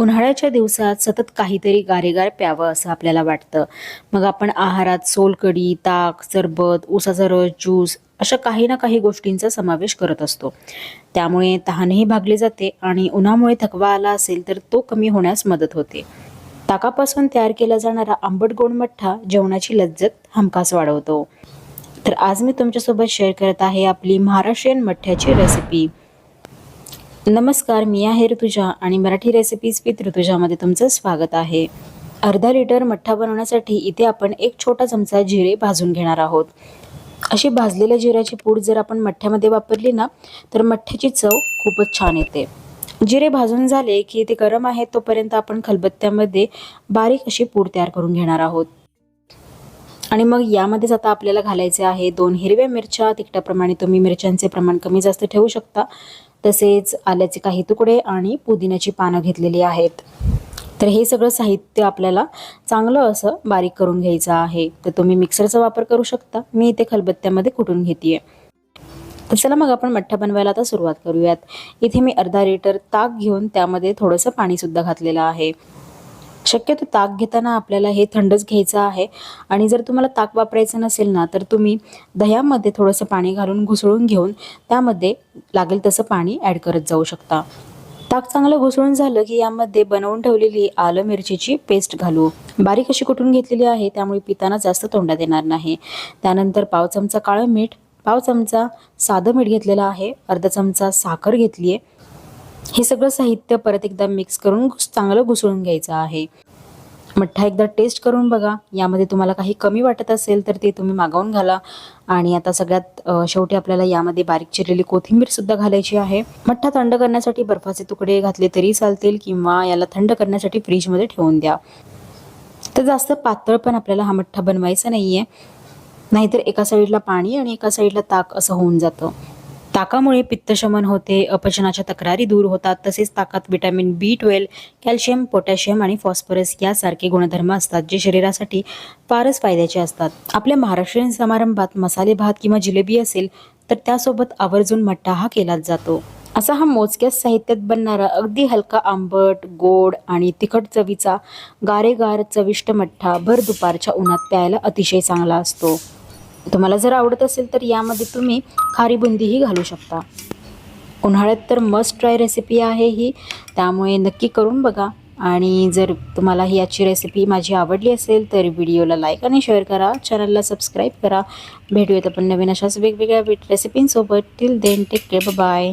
उन्हाळ्याच्या दिवसात सतत काहीतरी गारेगार प्यावं असं आपल्याला वाटतं. मग आपण आहारात सोलकढी ताक सरबत उसाचा रस ज्यूस अशा काही ना काही गोष्टींचा समावेश करत असतो. त्यामुळे तहानही भागली जाते आणि उन्हामुळे थकवा आला असेल तर तो कमी होण्यास मदत होते. ताकापासून तयार केला जाणारा आंबट गोड मठ्ठा जेवणाची लज्जत हमखास वाढवतो. तर आज मी तुमच्यासोबत शेअर करत आहे आपली महाराष्ट्रीयन मठ्ठ्याची रेसिपी नमस्कार मी आहे ऋतुजा आणि मराठी रेसिपीज विथ ऋतुजामध्ये तुमचं स्वागत आहे. अर्धा लिटर मठ्ठा बनवण्यासाठी इथे आपण एक छोटा चमचा जिरे भाजून घेणार आहोत. अशी भाजलेल्या जिऱ्याची पूड जर आपण मठ्ठ्यामध्ये वापरली ना तर मठ्ठ्याची चव खूपच छान येते. जिरे भाजून झाले की ते गरम आहे तोपर्यंत आपण खलबत्त्यामध्ये बारीक अशी पूड तयार करून घेणार आहोत. आणि मग यामध्येच आता आपल्याला घालायचे आहे दोन हिरव्या मिरच्या. तिखटाप्रमाणे तुम्ही मिरच्यांचे प्रमाण कमी जास्त ठेवू शकता. तसेच आल्याचे काही तुकडे आणि पुदिन्याची पानं घेतलेली आहेत. तर हे सगळं साहित्य आपल्याला चांगलं असं बारीक करून घ्यायचं आहे. तर तुम्ही मिक्सरचा वापर करू शकता. मी इथे खलबत्त्यामध्ये कुटून घेते तर चला मग आपण मठ्ठा बनवायला आता सुरुवात करूयात. इथे मी अर्धा लिटर ताक घेऊन त्यामध्ये थोडंसं पाणीसुद्धा घातलेलं आहे. शक्यतो ताक घेताना आपल्याला हे थंडच घ्यायचं आहे. आणि जर तुम्हाला ताक वापरायचं नसेल ना तर तुम्ही दह्यामध्ये थोडंसं पाणी घालून घुसळून घेऊन त्यामध्ये लागेल तसं पाणी ॲड करत जाऊ शकता. ताक चांगलं घुसळून झालं की यामध्ये बनवून ठेवलेली आलं मिरचीची पेस्ट घालू. बारीक अशी कुटून घेतलेली आहे त्यामुळे पिताना जास्त तोंडात येणार नाही. त्यानंतर पाव चमचा काळं मीठ पाव चमचा साधं मीठ घेतलेलं आहे अर्धा चमचा साखर घेतली आहे हे सगळं साहित्य परत एकदा मिक्स करून चांगलं घुसळून घ्यायचं आहे. मठ्ठा एकदा टेस्ट करून बघा. यामध्ये तुम्हाला काही कमी वाटत असेल तर ते तुम्ही मागवून घाला. आणि आता सगळ्यात शेवटी आपल्याला यामध्ये बारीक चिरलेली कोथिंबीर सुद्धा घालायची आहे. मठ्ठा थंड करण्यासाठी बर्फाचे तुकडे घातले तरी चालतील किंवा याला थंड करण्यासाठी फ्रीजमध्ये ठेवून द्या. तर जास्त पातळ पण आपल्याला हा मठ्ठा बनवायचा नाही आहे नाहीतर एका साईडला पाणी आणि एका साईडला ताक असं होऊन जातं. ताकामुळे पित्तशमन होते अपचनाच्या तक्रारी दूर होतात तसेच ताकात vitamin B twelve calcium potassium आणि फॉस्फरस यासारखे गुणधर्म असतात जे शरीरासाठी फारच फायद्याचे असतात. आपल्या महाराष्ट्रीयन समारंभात मसाले भात किंवा जिलेबी असेल तर त्यासोबत आवर्जून मठ्ठा हा केलाच जातो. असा हा मोजक्याच साहित्यात बनणारा अगदी हलका आंबट गोड आणि तिखट चवीचा गारेगार चविष्ट मठ्ठा भर दुपारच्या उन्हात प्यायला अतिशय चांगला असतो. तुम्हाला जर आवडत असेल तर यामध्ये तुम्ही खारी बुंदीही घालू शकता. उन्हाळ्यात तर मस्ट ट्राय रेसिपी आहे ही. त्यामुळे नक्की करून बघा. आणि जर तुम्हाला ही आजची रेसिपी माझी आवडली असेल तर व्हिडिओला लाईक आणि शेअर करा. चॅनलला सबस्क्राईब करा. भेटूयात आपण नवीन अशाच वेगवेगळ्या रेसिपींसोबत till then take care bye